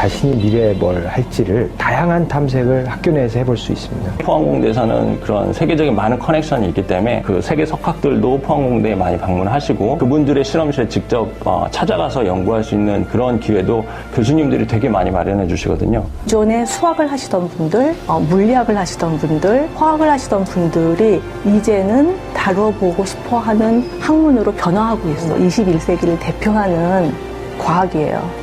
자신이 미래에 뭘 할지를 다양한 탐색을 학교 내에서 해볼 수 있습니다. 포항공대에서는 그런 세계적인 많은 커넥션이 있기 때문에 그 세계 석학들도 포항공대에 많이 방문하시고 그분들의 실험실에 직접 어, 찾아가서 연구할 수 있는 그런 기회도 교수님들이 되게 많이 마련해 주시거든요. 기존에 수학을 하시던 분들, 어, 물리학을 하시던 분들, 화학을 하시던 분들이 이제는 다뤄보고 싶어 하는 학문으로 변화하고 있어. 21세기를 대표하는 과학이에요.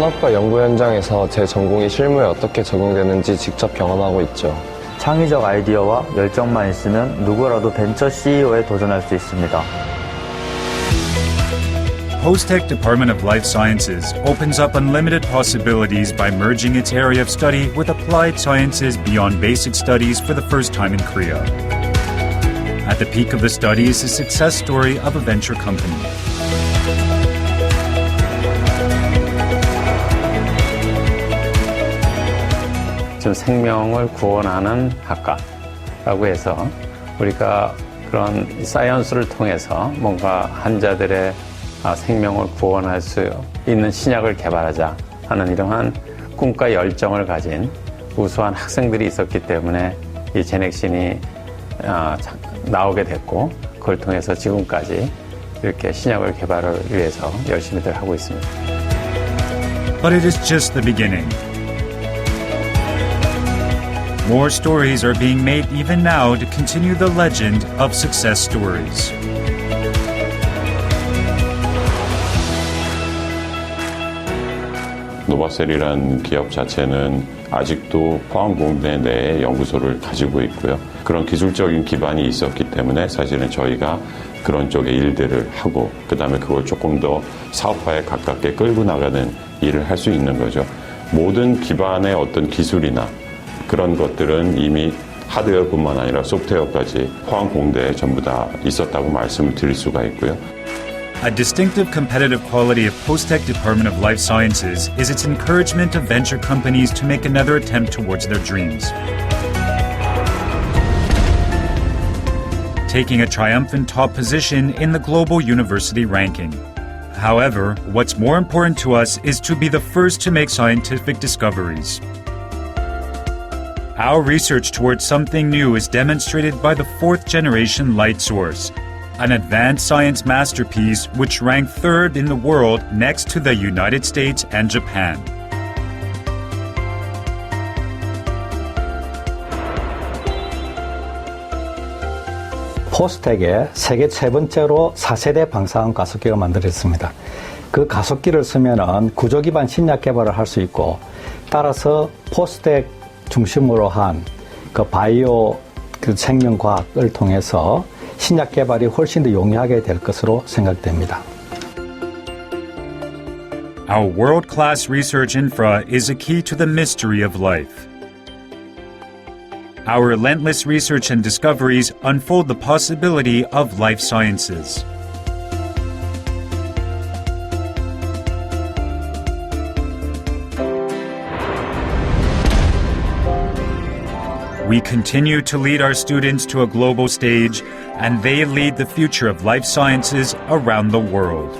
산업과 연구 현장에서 제 전공이 실무에 어떻게 적용되는지 직접 경험하고 있죠. 창의적 아이디어와 열정만 있으면 누구라도 벤처 CEO에 도전할 수 있습니다. Postech Department of Life Sciences opens up unlimited possibilities by merging its area of study with applied sciences beyond basic studies for the first time in Korea. At the peak of the study is the success story of a venture company. 좀 생명을 구원하는 학과라고 해서 우리가 그런 사이언스를 통해서 뭔가 환자들의 아, 생명을 구원할 수 있는 신약을 개발하자 하는 이러한 꿈과 열정을 가진 우수한 학생들이 있었기 때문에 이 제넥신이 아, 자- 나오게 됐고 그걸 통해서 지금까지 이렇게 신약을 개발을 위해서 열심히들 하고 있습니다. But it is just the beginning. More stories are being made even now to continue the legend of success stories. 노바셀이라는 기업 자체는 아직도 포항공대 내에 연구소를 가지고 있고요. 그런 기술적인 기반이 있었기 때문에 사실은 저희가 그런 쪽의 일들을 하고 그다음에 그걸 조금 더 사업화에 가깝게 끌고 나가는 일을 할 수 있는 거죠. 모든 기반의 어떤 기술이나 그런 것들은 이미 하드웨어뿐만 아니라 소프트웨어까지 포항공대에 전부 다 있었다고 말씀을 드릴 수가 있고요. A distinctive competitive quality of Postech Department of Life Sciences is its encouragement of venture companies to make another attempt towards their dreams. Taking a triumphant top position in the global university ranking. However, what's more important to us is to be the first to make scientific discoveries. Our research towards something new is demonstrated by the fourth generation light source, an advanced science masterpiece which ranked third in the world next to the United States and Japan. 포스텍의 세계 세 번째로 4세대 방사능 가속기가 만들어졌습니다. 그 가속기를 쓰면은 구조 기반 신약 개발을 할 수 있고 따라서 포스텍 중심으로 한 그 바이오 그 생명과학을 통해서 신약 개발이 훨씬 더 용이하게 될 것으로 생각됩니다. Our world class research infra is a key to the mystery of life. Our relentless research and discoveries unfold the possibility of life sciences. We continue to lead our students to a global stage, and they lead the future of life sciences around the world.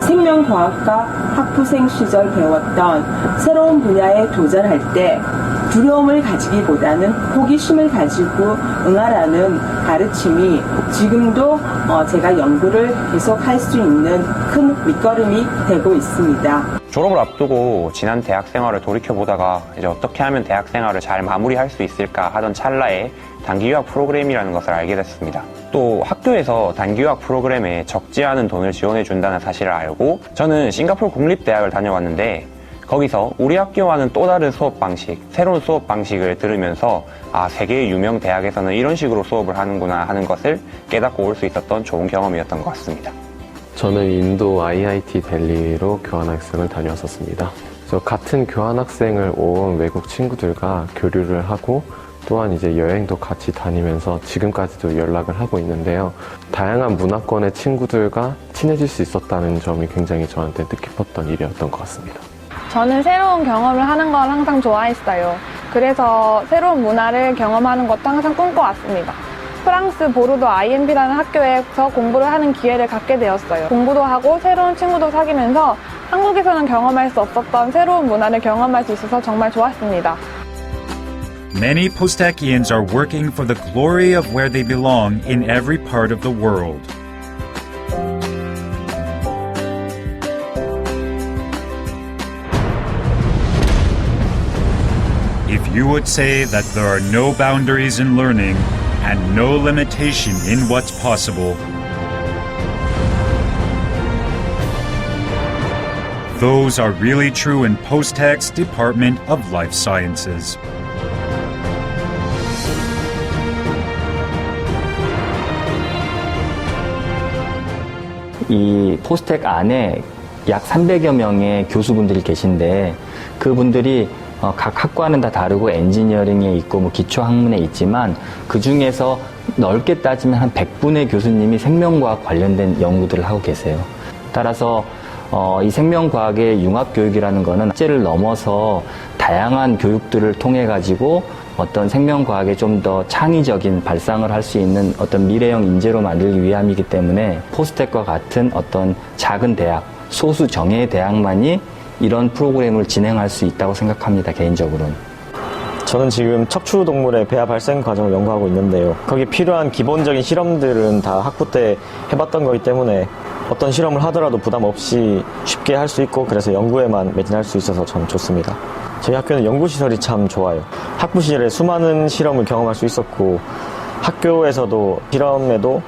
생명과학과 학부생 시절 배웠던 새로운 분야에 도전할 때 두려움을 가지기보다는 호기심을 가지고 응하라는 가르침이 지금도 어, 제가 연구를 계속할 수 있는 큰 밑거름이 되고 있습니다. 졸업을 앞두고 지난 대학 생활을 돌이켜 보다가 이제 어떻게 하면 대학 생활을 잘 마무리할 수 있을까 하던 찰나에 단기 유학 프로그램이라는 것을 알게 됐습니다. 또 학교에서 단기 유학 프로그램에 적지 않은 돈을 지원해 준다는 사실을 알고 저는 싱가포르 국립대학을 다녀왔는데 거기서 우리 학교와는 또 다른 수업 방식, 새로운 수업 방식을 들으면서 아, 세계의 유명 대학에서는 이런 식으로 수업을 하는구나 하는 것을 깨닫고 올 수 있었던 좋은 경험이었던 것 같습니다. 저는 인도 IIT 델리로 교환학생을 다녀왔었습니다. 저 같은 교환학생을 온 외국 친구들과 교류를 하고 또한 이제 여행도 같이 다니면서 지금까지도 연락을 하고 있는데요. 다양한 문화권의 친구들과 친해질 수 있었다는 점이 굉장히 저한테 뜻깊었던 일이었던 것 같습니다. 저는 새로운 경험을 하는 걸 항상 좋아했어요. 그래서 새로운 문화를 경험하는 것도 항상 꿈꿔왔습니다. 프랑스 보르도 IMB라는 학교에서 공부를 하는 기회를 갖게 되었어요. 공부도 하고 새로운 친구도 사귀면서 한국에서는 경험할 수 없었던 새로운 문화를 경험할 수 있어서 정말 좋았습니다. Many Postechians are working for the glory of where they belong in every part of the world. If you would say that there are no boundaries in learning and no limitation in what's possible, those are really true in Postech's Department of Life Sciences. 이 포스텍 안에 약 300여 명의 교수분들이 계신데 그분들이 어, 각 학과는 다 다르고 엔지니어링에 있고 뭐 기초 학문에 있지만 그 중에서 넓게 따지면 한 100분의 교수님이 생명과학 관련된 연구들을 하고 계세요. 따라서 어, 이 생명과학의 융합교육이라는 거는 학제를 넘어서 다양한 교육들을 통해 가지고 어떤 생명과학에 좀 더 창의적인 발상을 할 수 있는 어떤 미래형 인재로 만들기 위함이기 때문에 포스텍과 같은 어떤 작은 대학, 소수 정예 대학만이 이런 프로그램을 진행할 수 있다고 생각합니다, 개인적으로는. 저는 지금 척추 동물의 배아 발생 과정을 연구하고 있는데요. 거기 필요한 기본적인 실험들은 다 학부 때 해봤던 거기 때문에 어떤 실험을 하더라도 부담 없이 쉽게 할 수 있고 그래서 연구에만 매진할 수 있어서 전 좋습니다. 저희 학교는 연구시설이 참 좋아요. 학부 시절에 수많은 실험을 경험할 수 있었고 학교에서도 실험에도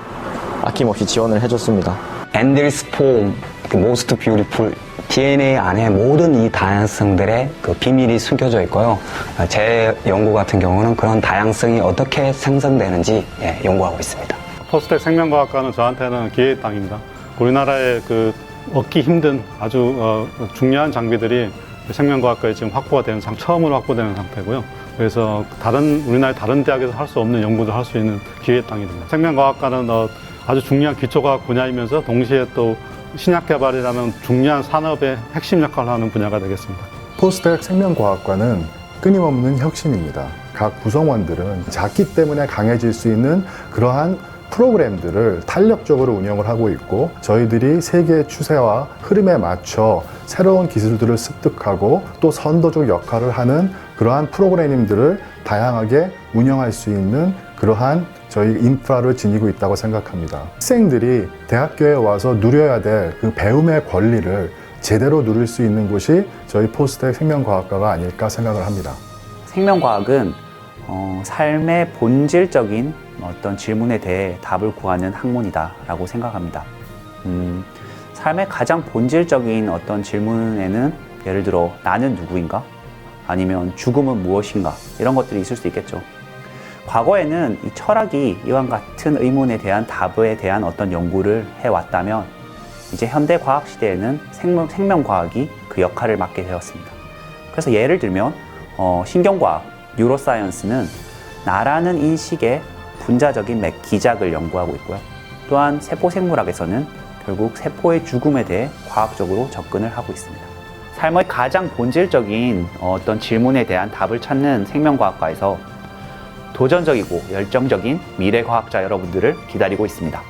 아낌없이 지원을 해줬습니다. And there is form, the most beautiful DNA 안에 모든 이 다양성들의 그 비밀이 숨겨져 있고요. 어, 제 연구 같은 경우는 그런 다양성이 어떻게 생성되는지 예, 연구하고 있습니다. 포스텍 생명과학과는 저한테는 기회의 땅입니다. 우리나라에 그 얻기 힘든 아주 어, 중요한 장비들이 생명과학과에 지금 확보가 되는 상 처음으로 확보되는 상태고요. 그래서 다른 우리나라 다른 대학에서 할 수 없는 연구도 할 수 있는 기회의 땅이 됩니다. 생명과학과는 어, 아주 중요한 기초과학 분야이면서 동시에 또 신약 개발이라는 중요한 산업의 핵심 역할을 하는 분야가 되겠습니다. 포스텍 생명과학과는 끊임없는 혁신입니다. 각 구성원들은 작기 때문에 강해질 수 있는 그러한 프로그램들을 탄력적으로 운영을 하고 있고 저희들이 세계의 추세와 흐름에 맞춰 새로운 기술들을 습득하고 또 선도적 역할을 하는 그러한 프로그램들을 다양하게 운영할 수 있는 그러한 저희 인프라를 지니고 있다고 생각합니다. 학생들이 대학교에 와서 누려야 될 그 배움의 권리를 제대로 누릴 수 있는 곳이 저희 포스텍 생명과학과가 아닐까 생각을 합니다. 생명과학은 어, 삶의 본질적인 어떤 질문에 대해 답을 구하는 학문이다라고 생각합니다. 음, 삶의 가장 본질적인 어떤 질문에는 예를 들어 나는 누구인가? 아니면 죽음은 무엇인가? 이런 것들이 있을 수 있겠죠. 과거에는 이 철학이 이와 같은 의문에 대한 답에 대한 어떤 연구를 해왔다면 이제 현대 과학 시대에는 생명, 생명과학이 그 역할을 맡게 되었습니다. 그래서 예를 들면 어, 신경과학, 뉴로사이언스는 나라는 인식의 분자적인 맥 기작을 연구하고 있고요. 또한 세포생물학에서는 결국 세포의 죽음에 대해 과학적으로 접근을 하고 있습니다. 삶의 가장 본질적인 어떤 질문에 대한 답을 찾는 생명과학과에서 도전적이고 열정적인 미래 과학자 여러분들을 기다리고 있습니다.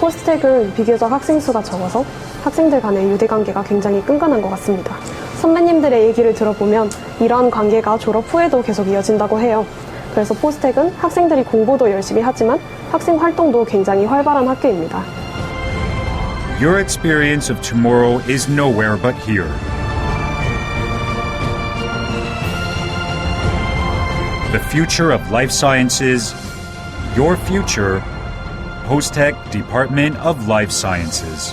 포스텍은 비교적 학생 수가 적어서 학생들 간의 유대 관계가 굉장히 끈끈한 것 같습니다. 선배님들의 얘기를 들어보면 이러한 관계가 졸업 후에도 계속 이어진다고 해요. 그래서 포스텍은 학생들이 공부도 열심히 하지만 학생 활동도 굉장히 활발한 학교입니다. Your experience of tomorrow is nowhere but here. The future of life sciences, your future, Postech Department of Life Sciences.